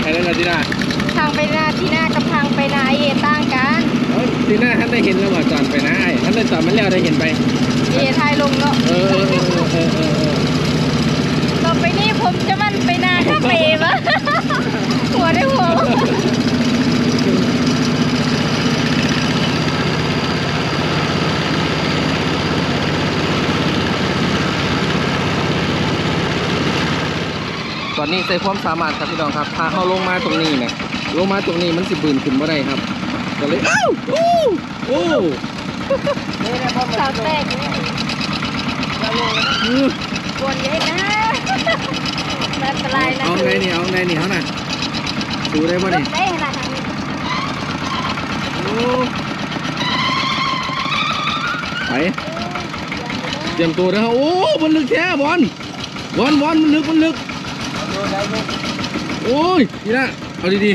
ไปแล้วล่ะทีน่าทางไปนาที่หน้ากับทางไปนาเอต่างกันเอ้ยทีน่าท่านได้เห็นแล้วว่าจอดไปนะไอ้ท่านได้จอดมาแล้วได้เห็นไป เอทายลงเนาะเออเออเออเออเออเออต่อไปนี้ผมจะมันไปนาคาเฟ่ปะหัวได้หัว ตอนนี้ใส่ความสามารถครับพี่น้องครับถ้าเขาลงมาตรงนี้นะลงมาตรงนี้มันสิบืนขึ้นบ่ได้ครับก็เลยอ้าวโอ้โอ้สาวแตกอยู่นี่อือกวนเยอะนะอันตรายนะเอาไงนี่เอาไงนี่เขาน่ะดูได้ป่ะลนี่งได้ขนาดนี้โอ้ไปเตรียมตัวนะครับโอ้มันลึกแท้บอลบอลบอลมันลึกมันลึก โอ้ยนี่นะเอาดี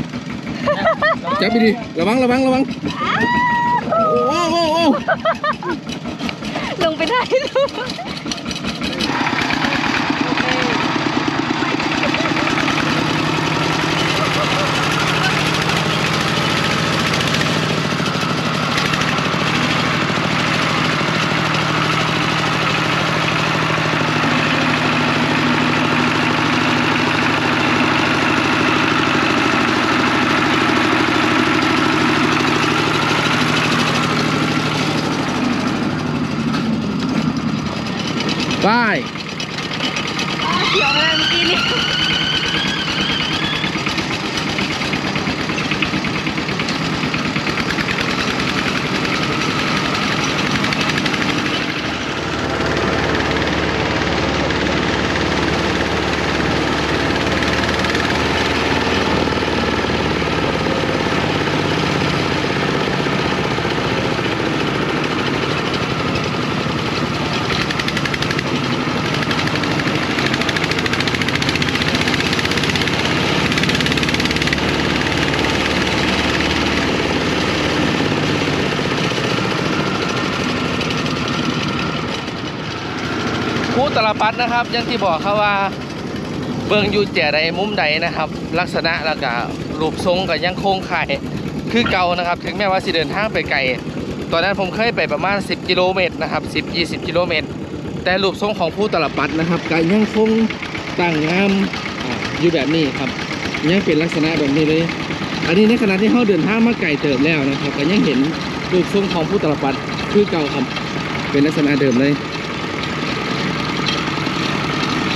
ๆจับดีๆระวังระวังระวังโอ้โอ้โอ้ลงไปได้ลูก ไปอ๋อเขียวอะไรเมื่อกี้นี่ ครู ตลปัดนะครับยังที่บอกครับว่าเบิ่งอยู่แจ่ใดมุมใดนะครับ ลักษณะแล้วก็รูปทรงก็ยังคงข่ายคือเก่านะครับ ถึงแม้ว่าสิเดินทางไปไกลตอนนั้นผมเคยไปประมาณ 10 กิโลเมตรนะครับ 10 20 กิโลเมตร แต่รูปทรงของผู้ตลปัดนะครับก็ยังคงตั้งงามอ่าอยู่แบบนี้ครับยังเป็นลักษณะแบบนี้เลย อันนี้ในขณะที่เขาเดินทางมาไกลเติบแล้วนะครับก็ยังเห็นรูปทรงของผู้ตลปัดคือเก่าครับเป็นลักษณะเดิมเลย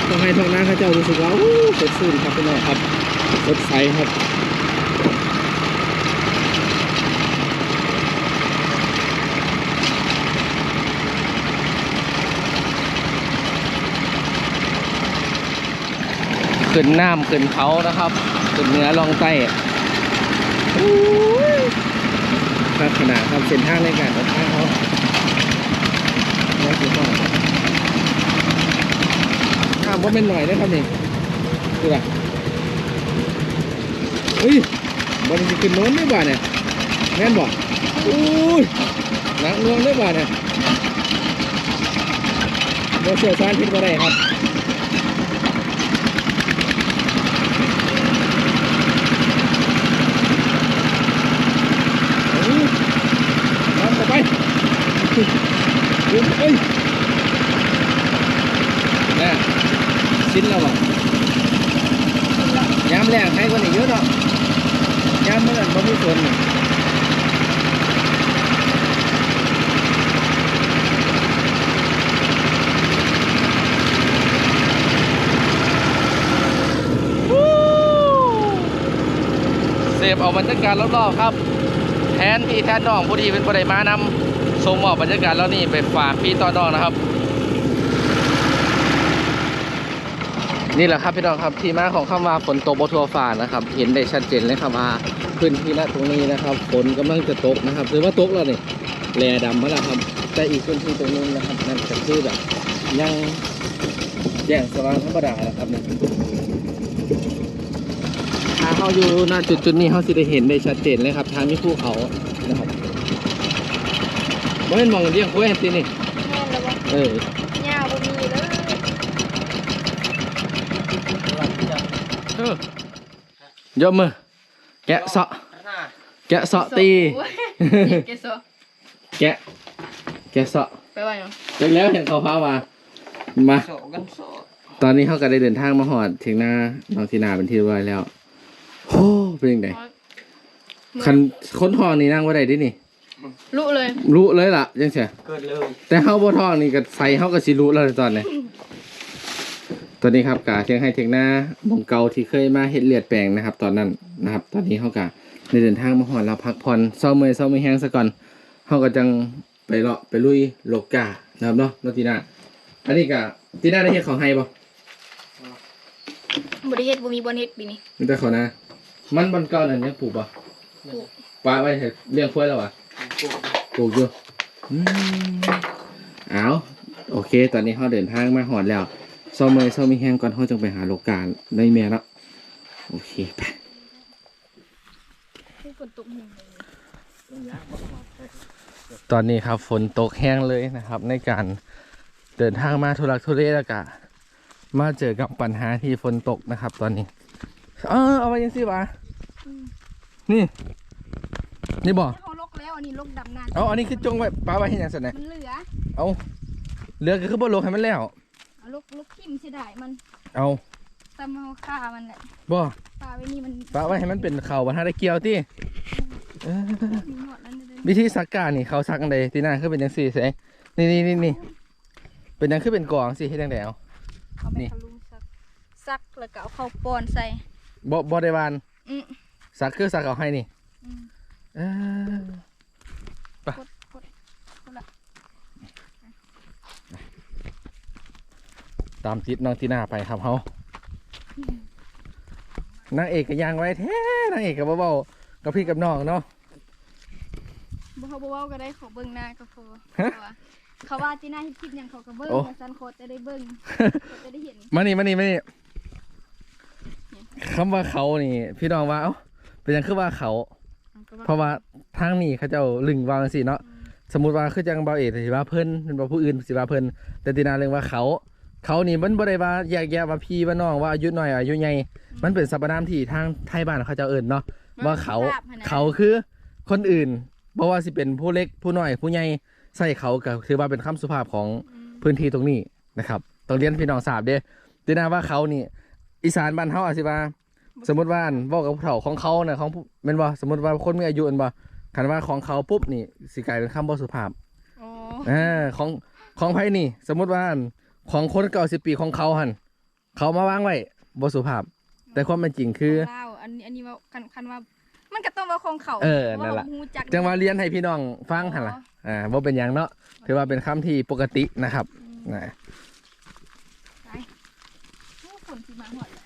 ต้องให้ทางหน้าข้าเจ้ารู้สึกว่าอู้สดชื่นครับพี่น้องครับสดใสครับขึ้นน้ำขึ้นเขานะครับขึ้นเหนือลองใต้อู้ยครับขนาดครับเส้นทางในการเดินทางเขาแล้วสุดยอด ข้ามว่าเป็นหน่อยนะครับนี่ดูล่ะเฮ้ยบอลจะขึ้นโน้นได้บ่าเนี่ยแม่นบอกอุ้ยหนักเนืองได้บ่าเนี่ยโมเสียวซานพิษบ่ได้ครับเอ้ยน้ำต่อไปเอ้ยเอ้ย แน่ ชิ้นแล้วบ่ยามแรกให้คนอีกเยอะเนาะยามเมื่อนั้นบ่มีฝนเสพเอาบรรยากาศรอบๆครับ แทนพี่แทนน้องผู้ดีเป็นผู้ใดมานำส่งมอบบรรยากาศแล้วนี่ไปฝากพี่ต่อน้องนะครับ นี่แหละครับพี่น้องครับที่มาของคำว่าฝนตกบทัวฝ่านะครับ เห็นได้ชัดเจนเลยครับว่าพื้นที่ณตรงนี้นะครับฝนกำลังจะตกนะครับถือว่าตกแล้วนี่แลดำมาแล้วครับแต่อีกพื้นที่ตรงนู้นนะครับนั่นก็คือแบบยังแจ้งสว่างธรรมดานะครับนะถ้าเขาอยู่ณจุดจุดๆนี้เขาสิได้เห็นได้ชัดเจนเลยครับทางมีภูเขานะครับไม่เป็นมองเรียงคุยสินี่แม่นแล้วบ่เออ ยาวบ่มีเลย เออ ยกมือ แกะเสาะ แกะเสาะตีโอ้ยเกสโซแกะ แกะเสาะไปว่าหยังเจากแล้วเห็นเขาพามา มา โสกันโสตอนนี้เขาก็ได้เดินทางมาหอดถึงหน้าน้องทีนาเป็นที่เรียบร้อยแล้วโอ้เป็นยังไงคันค้นทองนี่นั่งว่าได้ดินี่รู้เลยรู้เลยล่ะยังเสียเกิดเลยแต่เฮาบ่ทองนี่ก็ใส่เฮาก็สิรู้แล้วตอนนี้ ตอนนี้ครับกาเชียงให้เทคหน้าหมองเก่าที่เคยมาเฮ็ดเลียดแปลงนะครับ ตอนนั้นนะครับ ตอนนี้เฮากะได้เดินทางมาหอดเราพักผ่อนเศร้าเมื่อยเศร้าไม่แห้งซะก่อนเฮาก็จังไปเลาะไปลุยโลกานะครับเนาะน้องทีน่าอันนี้กะทีน่าได้เฮ็ดของให้บ่บริเฮ็ดบ่มีบนเฮ็ดปีนี้มีแต่เขานะ มันบอนเก่านั่นยังปลูกบ่ปลูกปลาไว้ให้เลี้ยงควายแล้ววะปลูกอยู่อืมเอาโอเค ตอนนี้เฮาเดินทางมาหอดแล้ว เศร้าเมื่อยเศร้าไม่แห้งก่อนเฮาจังไปหาโลกาในแม่แล้วโอเคไปฝนตกหนึ่งตอนนี้ครับฝนตกแห้งเลยนะครับ ในการเดินทางมาทุรักทุเลแล้วก็มาเจอกับปัญหาที่ฝนตกนะครับ ตอนนี้ เออเอาไปยังสิวะนี่ นี่บอกเขาลกแล้วอันนี้ลกดำนานเอาอันนี้คือจงไว้ปลาไว้ให้ยังสันไหนมันเหลือ เอาเรือก็คือบ่ลงให้มันแล้วเอา ลกลกทิ่มสิได้มันเอาตำเอาฆ่ามันแหละบ่ปลาไว้นี่มันปลาไว้ให้มันเป็นเข่าบรรทัดเกี่ยวที่เออมีหนวดแล้วเดินวิธีสักการนี่เขาสักอันใดที่หน้าคือเป็นยังสี่เสนี่นี่นี่นี่เป็นยังคือเป็นกองสิให้ดังแดวเอาไปนี่ทะลุซักซักแล้วก็เอาเข้าปอนใส่ บ่บ่ได้วานอืม สักคือสักเอาให้นี่อืม เออก ดกดกดละ ตามติดน้องที่หน้าไปครับเฮานางเอกก็ยังไว้แท้นางเอกก็เบาๆกับพี่กับน้องเนาะบ่เขาบ่เว้าก็ได้เขาเบิ่งหน้าก็พอฮะเขาว่าเขาว่าจีน่าเฮ็ดคลิปหยังเขาก็เบิ่งโอ้ว่าซันโคตจะได้เบิ่งเขาจะได้เห็นมานี่มานี่มานี่คำว่าเขานี่ พี่น้องว่าเอ้าเป็นหยังคือว่าเขาเพราะว่าทางนี้เขาเจ้าลึงวางสิเนาะสมมุติว่าคือจังเบาเอกสิว่าเพิ่นเป็นว่าผู้อื่นสิว่าเพิ่นแต่ตีนาเรื่องว่าเขา เขานี่มันบ่ได้ว่าแยกแยะว่าพี่ว่าน้องว่าอายุน้อยอายุใหญ่มันเป็นสรรพนามที่ทางไทยบ้านเขาเจ้าเอิ้นเนาะว่าเขาภพหั่นนะเขาคือคนอื่นบ่ว่าสิเป็นผู้เล็กผู้น้อยผู้ใหญ่ใส่เขาก็ถือว่าเป็นคำสุภาพของอืมพื้นที่ตรงนี้นะครับต้องเรียนพี่น้องทราบเด้ตีนาว่าเขานี่อีสานบ้านเฮาอาจสิว่าสมมติว่าอันบอกกับผู้เฒ่าของเขาน่ะของผู้แม่นบ่สมมติว่าคนมีอายุอันบ่คันว่าของเขาปุ๊บนี่สิกลายเป็นคำบ่สุภาพอ๋ออ่าของของไผนี่ สมมติว่าอัน ของคนเก่าสิบปีของเขาหั่นเขามาวางไว้บ่สุภาพ แต่ความเป็นจริงคือเล่าอันนี้อันนี้ว่าคันคันว่า มันก็ต้องว่าของเขาเออพรานั่นล่ะว่าฮู้จักจังว่าเรียนให้พี่น้องฟังหั่นล่ะอ่าบ่เป็นหยังเนาะถือว่าเป็นคำที่ปกตินะครับอืมนะไปโอ้ฝนสิมาหอดเลย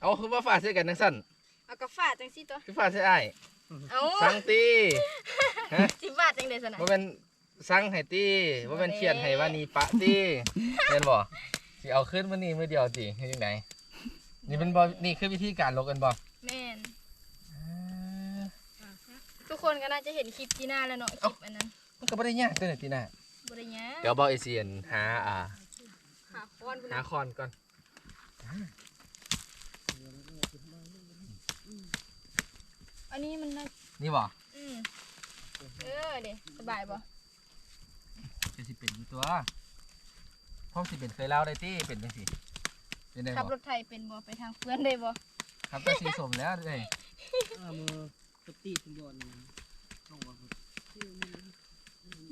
เอาคือว่าฝาดใส่กันจังซั่นเอากระฝาจังสิตัวคือฝาดใส่อ้าย เอาสังตีสิบบาทจังได๋ซะนะบ่เป็นสั่งให้ตีบ่เป็นเขียนให้ว่านี่ปะตีเห็นบ่สิเอาขึ้นมื้อนี้มื้อเดียวติเฮ็ดจังไดนี่เป็นบ่นี่คือวิธีการลกกันบ่แม่นทุกคนก็น่าจะเห็นคลิปจีน่าแล้วเนาะคลิปอันนั้นมันก็บ่ได้ยากเด้อติน่ะบ่ได้หยังเดี๋ยวบ่เอเซียนหาอ่าขาคอนพุ่นหาน่ะคอนก่อน อันนี้มันน่านี่บ่อืมเออเด้สบายบ่จะสิเป็นอยู่ตัวพ่อสิเป็นเคยเล่าได้ติเป็นจังซี่เป็นได้ขับบ่รถไทยเป็นบ่ไปทางเพื่อนได้บ่ครับก็สีสมแล้วเด้เอามือสตีสมบูรณ์ลงมา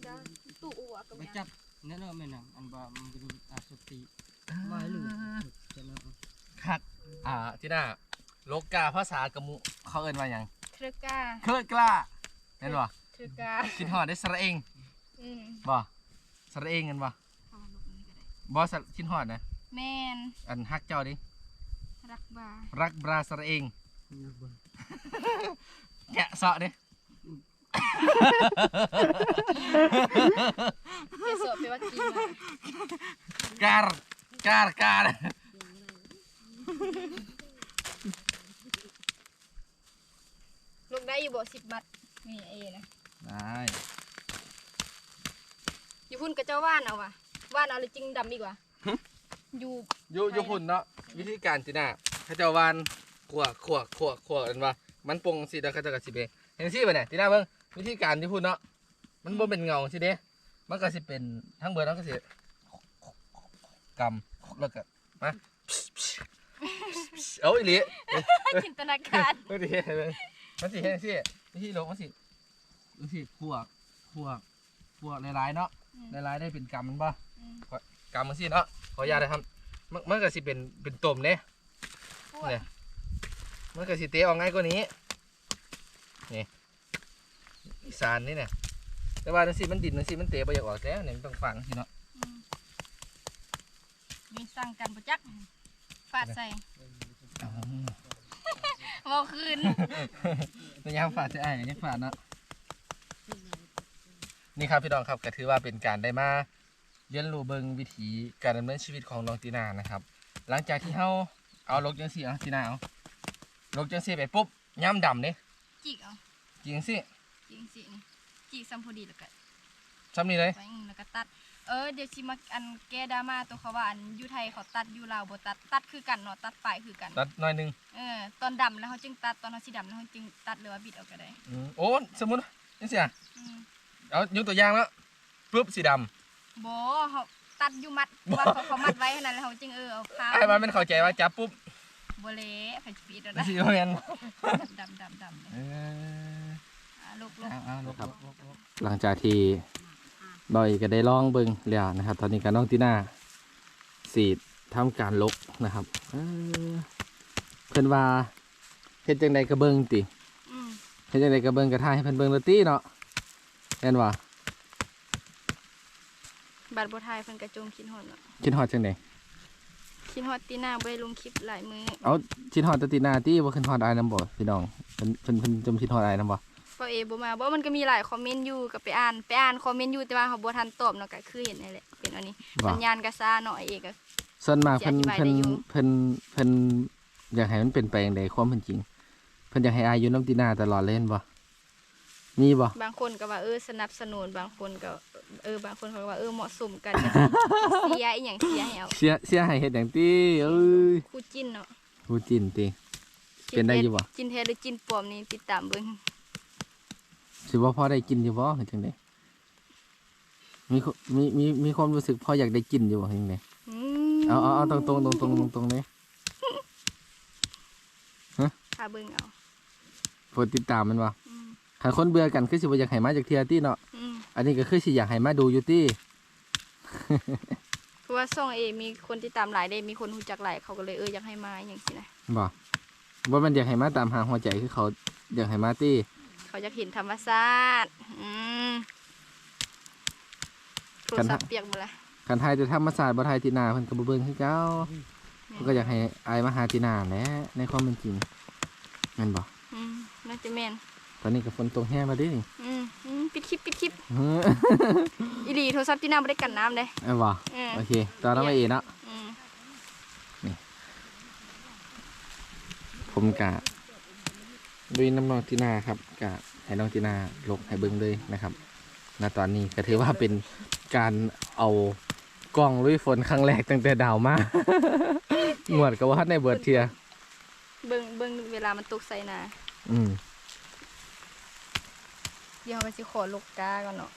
จ้าตู้อัวก็ไปแม่จับนั่นเนาะแม่นอันบ่มันก็ดูอาสตีว่าให้ลูกจะเนาะคักอ่าที่น่าโลกาภาษากะมุเขาเอิ้นว่าหยังเทรกาเคลิดกล้าเห็นบ่เทรกาคิดฮอดได้สระเองอืมบ่สระเองกันบ่เอาลูกนี้ก็ได้บ่สระคิดฮอดนะแม่นอันฮักเจ้าดิรักบารักบราสระเองแกะเสาะดิไปสอบไปว่ากินมา การการการ ลูกได้อยู่บ่10บาทนี่เอนะได้อยู่พุ่นกับเจ้าว่านเอาว่ะว่านเอาเลยจริงดำดีกว่าหึอยู่อยู่อยู่พุ่นเนาะวิธีการจีน่าเขาเจะวานขวขวขวขวกันว่ามันปรุงสิแล้วเขาจะกระสิเบเห็นสิป่ะเนี่ยจีน่าเบิ่งวิธีการที่พุ่นเนาะมันบ่เป็นเงาสิเด้มันก็สิเป็นทั้งเบิดมันก็สิกำแล้วก็มาเอาอีหลี จินตนาการมันสิเฮ็ดให้เบิ่ง มันสิเฮ็ดจังซี่วิธีลงมันสิมันสิขวขวขวหลายๆเนาะหลายๆได้เป็นกำมันบ่อืมกำมันสิเนาะขออนุญาตนะครับมันมันก็สิเป็นเป็นต้มเด้พวกเนี่ยมันก็สิเตะออกง่ายกว่านี้นี่สานนี่เนี่ยแต่ว่าจังซี่มันดินจังซี่มันเตะบ่อยากออกแล้วเนี่ยมันต้องฟังสิเนาะมมีสั่งกันประจักษ์ฟาดใส่ เมาคืนแต่ยามฝาดจะอ้ายก็ยังฝาดเนาะนี่ครับพี่น้องครับก็ถือว่าเป็นการได้มาเรียนรู้เบิ่งวิถีการดำเนินชีวิตของน้องตีนานะครับ หลังจากที่เฮาเอาลกจังซี่เอาตีนาเอาลกจังซี่ไปปุ๊บย่ำดำเด้จิกเอาจริงสิจริงสินี่จิกซ้ำพอดีแล้วก็ซ้ำนี่เลย ไว้อย่างนี้แล้วก็ตัด เออเดี๋ยวสิมาอันแก้ดราม่าตัวเขาว่าอันอยู่ไทยเขาตัดอยู่ลาวบ่ตัดตัดคือกันเนาะตัดปลายคือกันตัดหน่อยหนึงเออตอนดำแล้วเขาจึงตัดตอนเขาสีดำแล้วเขาจึงตัดหรือว่าบิดออกก็ได้อืมโอ้สมมุตินี่สิอะอืมเอายกตัวอย่างแล้วปุ๊บสีดบ่เขาตัดอยู่มัดว่าเขาเขามัดไว้ขนาดนั้นแล้วเขาจึงเออเอาขาวำไอ้มันเป็นเข้าใจว่าจับปุ๊บบ่เละไผสิปิดแล้วนี่นะสิโมเมนดำดำดำเลยเอออะลูกลูก เอาเอาครับหลังจากที่ ดอยก็ได้ลองเบิ่งแล้วนะครับ ตอนนี้ก็น้องตีน่าสีดทำการลกนะครับเออเพิ่นว่าเฮ็ดจังใดก็เบิ่งติอืมเฮ็ดจังใดก็เบิ่งก็ท่ายให้เพิ่นเบิ่งเลยติเนาะแม่นว่าบัตรบ่ทายเพิ่นกระจงคิดฮอดเนาะคิดฮอดจังไดคิดฮอดตีหน้าบ่ได้ลงคลิปหลายมื้อเอาคิดฮอดแตตีน่าติบ่คิดฮอดอายนำบ่พี่น้องเพิ่นเพิ่นเพิ่นจมคิดฮอดอายนำบ่ เพราะเอบ่มาบ่มันก็มีหลายคอมเมนต์อยู่ก็ไปอ่านไปอ่านคอมเมนต์อยู่แต่ว่าเขาบ่ทันตอบเนาะก็คือเห็นนั่นแหละเป็นอันนี้ว่า สัญญาณก็ซ่าเนาะเอกก็ ส่วนมากเพิ่นจะอธิบายเพิ่นได้อยู่ เพิ่นเพิ่นอยากให้มันเป็นไปอย่างใดความเป็นจริง เพิ่นอยากให้อายอยู่น้ำตีนาตลอดเล่นบ่มีบ่บางคนก็ว่าเออสนับสนุนบางคนก็เออบางคนเขาก็ว่าเออเหมาะสมกันจะเสียอีหยังเสียให้เอาเสียเสียให้เฮ็ดหยังติเอ้ยคู่จิ้นเนาะผู้จินติ เป็นได้อยู่บ่ จิ้นแท้หรือจิ้นปลอมนี่ติดตามเบิ่ง สิบ่พอได้กินอยู่บ่เฮ็ดจังไดมีคมีมีมีความรู้สึกพออยากได้กินอยู่บ่เฮ็ดจังไดอืมเอาเอาเอาตรงตรงตรงตรงตรงตรงๆเลยพาเบิ่งเอาโปรดติดตามมันบ่อืมคันคนเบื่อกันคือสิบ่อยากให้มาจากเที่ยติเนาะอืมอันนี้ก็คือสิอยากให้มาดูอยู่ติเพราะว่าช่องเอมีคนติดตามหลายได้มีคนรู้จักหลายเขาก็เลยเอออยากให้มาอย่างสินะบ่บ่มันอยากให้มาตามหาหัวใจคือเขาอยากให้มาติ เขาอยากเห็นธรรมชาติอืมโทรศัพท์เปียกหมดแล้วคันไทยจะธรรมศาสตร์บ่ไทยตินาเพิ่นก็บ่เบิ่งคือเก่าเพิ่นก็อยากให้อายมาหาตินาแหละในความเป็นจริงแม่นบ่อืมน่าจะแม่นตอนนี้ก็ฝนตกแห้งมาดิอืมอืมปิดคลิปปิดคลิปเฮ้ออีหลีโทรศัพท์ที่น้าไม่ได้กันน้ำเลยเอ้าบ่อืมโอเคตอนนั้นมาเองเนาะอืมผมกะ ด้วยน้ำน้องตินาครับกะให้น้องตินาลกให้เบิ่งเลยนะครับณตอนนี้ก็ถือว่าเป็นการเอากล้องลุยฝนครั้งแรกตั้งแต่ดาวมางวดก็ว่าในเบิดเทียเบิ่งเบิ่งเวลามันตกใส่นาอืมเดี๋ยวเราไปสิขอลูกกาก่อนเนาะ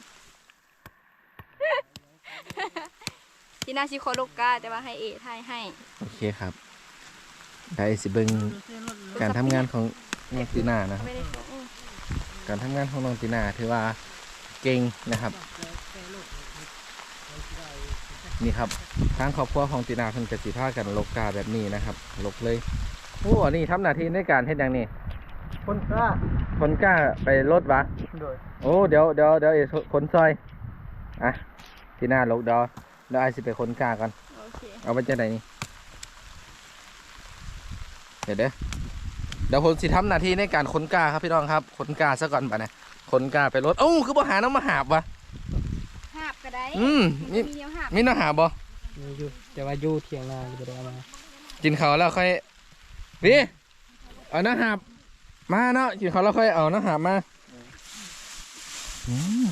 ที่น่าสิขอลูกกาแต่ว่าให้เอทายให้ โอเคครับได้สิเบิ่งการทำงานของ น้องตินานะครับไม่ได้ขออืมการทำงานของน้องตินาถือว่าเก่งนะครับ นี่ครับทางครอบครัวของตินาเพิ่นจะสิพากันลกกาแบบนี้นะครับลกเลยโอ้อันนี้ทำหน้าที่ในการเฮ็ดหยังนี่คนกล้าคนกล้าไปรถวะ โดยโอ้เดี๋ยวเดี๋ยวเดี๋ยวเอคนซอยอะตินาลกเดี๋ยวเดี๋ยวไอายสิไปคนกล้าก่อนโอเคเอาไปจากไหนนี่เดี๋ยวเด้อ เดี๋ยวผมสิทำหน้าที่ในการขนกาครับพี่น้องครับขนกาซะก่อนป่ะเนี่ยขนกาไปรถเอ้าคือบ่หาน้ำมาหาบวะหาบก็ได้อืมมันนี่ก็มีแนวหาบมีน้ำหาบ่มีอยู่แต่ว่าอยู่เถียงนาอยู่บ่ได้เอามากินข้าวแล้วค่อยพี่เอาน้ำหาบมาเนาะกินข้าวแล้วค่อยเอาน้ำหาบมาอืม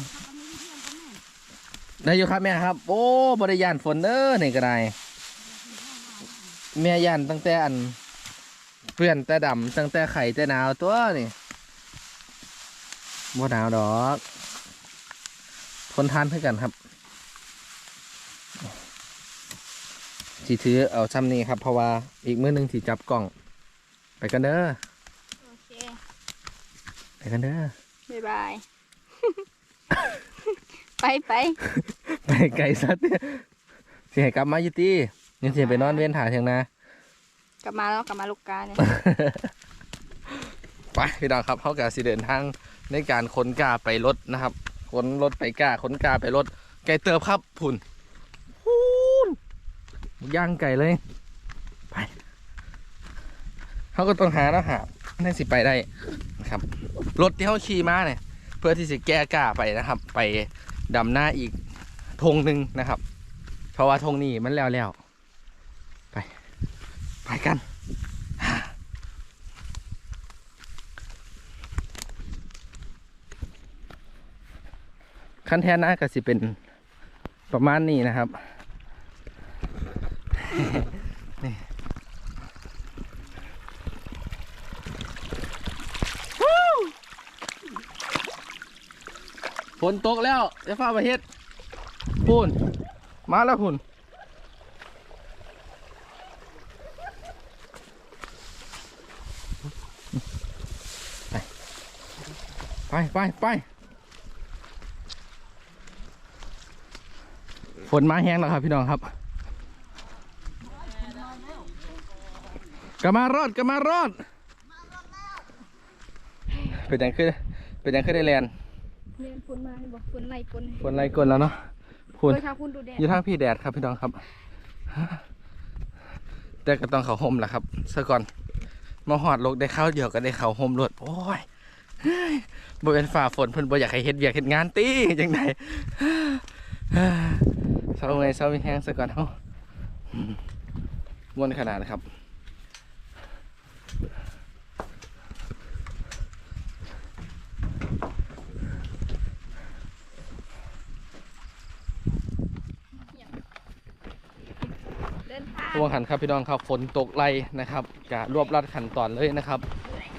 ได้อยู่ครับแม่ครับ โอ้บริยานฝนเด้อนี่ก็ได้แม่ยานตั้งแต่อัน เพื่อนแต่ดำตั้งแต่ไข่แต่หนาวตัวนี่บ่หนาวดอกทนทานเพื่อกันครับสีถือเอาซ้ำนี้ครับเพราะว่าอีกมื้อหนึงสีจับกล้อง ไปกันเด้อโอเคไปกันเด้อบ๊ายบาย ไปไปไปไกลสัตว์สิให้กลับมาอยู่ตียังสิไปนอนเว้นถ่าเถียงนา กลับมาแล้วกลับมาลูกกาเนี่ยไปพี่น้องครับเขากาสิเดินทางในการขนกาไปรถนะครับขนรถไปกาขนกาไปรถไก่เติบครับพุ่นพูนย่างไก่เลยไปเขาก็ต้องหาแล้วหาให้สิไปได้นะครับรถที่เขาขี่มาเนี่ย เพื่อที่จะแก้กาไปนะครับ ไปดำหน้าอีกธงหนึ่งนะครับ เพราะว่าธงนี้มันแล้วแล้ว ไปกันขั้นแท้หน้าก็สิเป็นประมาณนี้นะครับนี่วู้ฝนตกแล้วจะฟ้าประเทศพุ่นมาแล้วพุ่น ไปไปไปฝนมาแห้งแล้วครับพี่น้องครับกลับมารอดกลับมารอดเป็นยังขึ้นเป็นยังขึ้นได้แลนด์เรียนฝนมาให้บอกฝนไล่ฝนฝนไรกลนแล้วเนาะคุณโดยทางคุณดูแดดอยู่ทางพี่แดดครับพี่น้องครับ แต่ก็ต้องเขาห่มแหละครับซะก่อนมาหอดลกได้ข้าวเดียวก็ได้เขาห่มรวดโอ้ยเฮ้ย บ่เป็นฝ่าฝนเพิ่นบ่อยากให้เฮ็ดเวียกเฮ็ดงานตีจังไดเศร้าไงเศร้ามีแห้งซะก่อนเฮาอืมม่วนขนาดนะครับเดินทางตัวขันครับพี่น้องครับฝนตกไล่นะครับกะรวบรัดขั้นตอนเลยนะครับ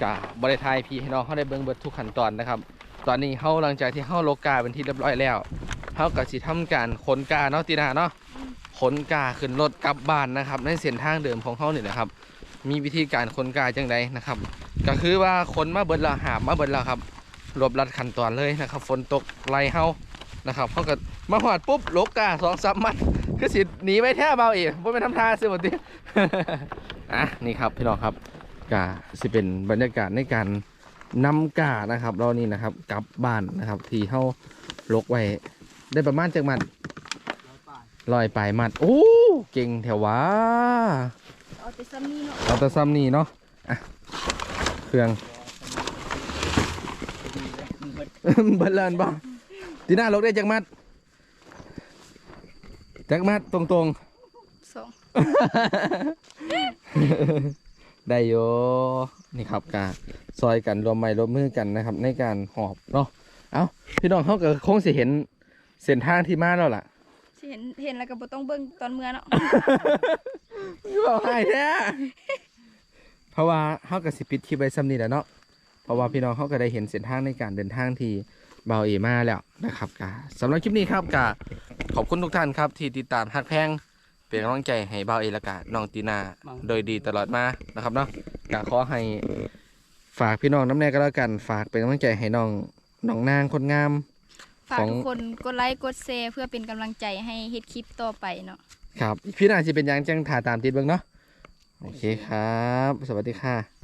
กะบริทายพี่ให้น้องเขาได้เบิ่งเบิดทุกขั้นตอนนะครับ ตอนนี้เขาหลังจากที่เขาโลกาเป็นที่เรียบร้อยแล้วเขาก็สิทำการขนกาเนาะตีนาเนาะขนกาขึ้นรถกลับบ้านนะครับ ในเส้นทางเดิมของเขาเนี่ยนะครับ มีวิธีการขนกาจังไดนะครับ ก็คือว่าขนมาเบิดละหาบมาเบิดล้วครับรวบรัดขั้นตอนเลยนะครับ ฝนตกไล่เขานะครับเขาก็มาหอดปุ๊บโลกาสองสามมัดคือสิหนีไปแท้เบาอีกว่ไปทำท่าสิหมดทีอะนี่ครับพี่น้องครับ กาสิเป็นบรรยากาศในการนำกานะครับเรานี่นะครับกลับบ้านนะครับ ที่เขาลกไว้ได้ประมาณจักมัดลอยปลายมัดโอ้เก่งแถววะเอาแต่ซ้ำนี่เนาะเอาแต่ซ้ำนี่เนาะอะเครื่องเบิดเลนบ้างทีหน้าลกได้จักมัดจักมัดตรงๆสอง ได้โยนี่ครับกาซอยกันรวมไม้รวมมือกันนะครับ ในการหอบเนาะเอาพี่น้องเขาก็คงสิเห็นเส้นทางที่มาแล้วล่ะสิเห็นเห็นแล้วก็บ่ต้องเบิ่งตอนเมื่อเนาะบอกให้แท้เพราะว่าเขาก็สิปิดคลิปไว้ซ้ำนี่แหละเนาะเพราะว่าพี่น้องเขาก็ได้เห็นเส้นทางในการเดินทางที่เบาเอมาแล้วนะครับกาสำหรับคลิปนี้ครับกาขอบคุณทุกท่านครับที่ติดตามฮักแพง เป็นกำลังใจให้เบาเอและกาน้องตีนาโดยดีตลอดมานะครับเนาะกาขอให้ฝากพี่น้องน้ำแน่ก็แล้วกันฝากเป็นกำลังใจให้น้องน้องนางคนงาม ฝากของทุกคนกดไลค์กดแชร์เพื่อเป็นกำลังใจให้เฮ็ดคลิปต่อไปเนาะครับพี่นาจะเป็นหยังจังถ่าตามติดเบิ้งเนาะโอเคครับ สวัสดีค่ะ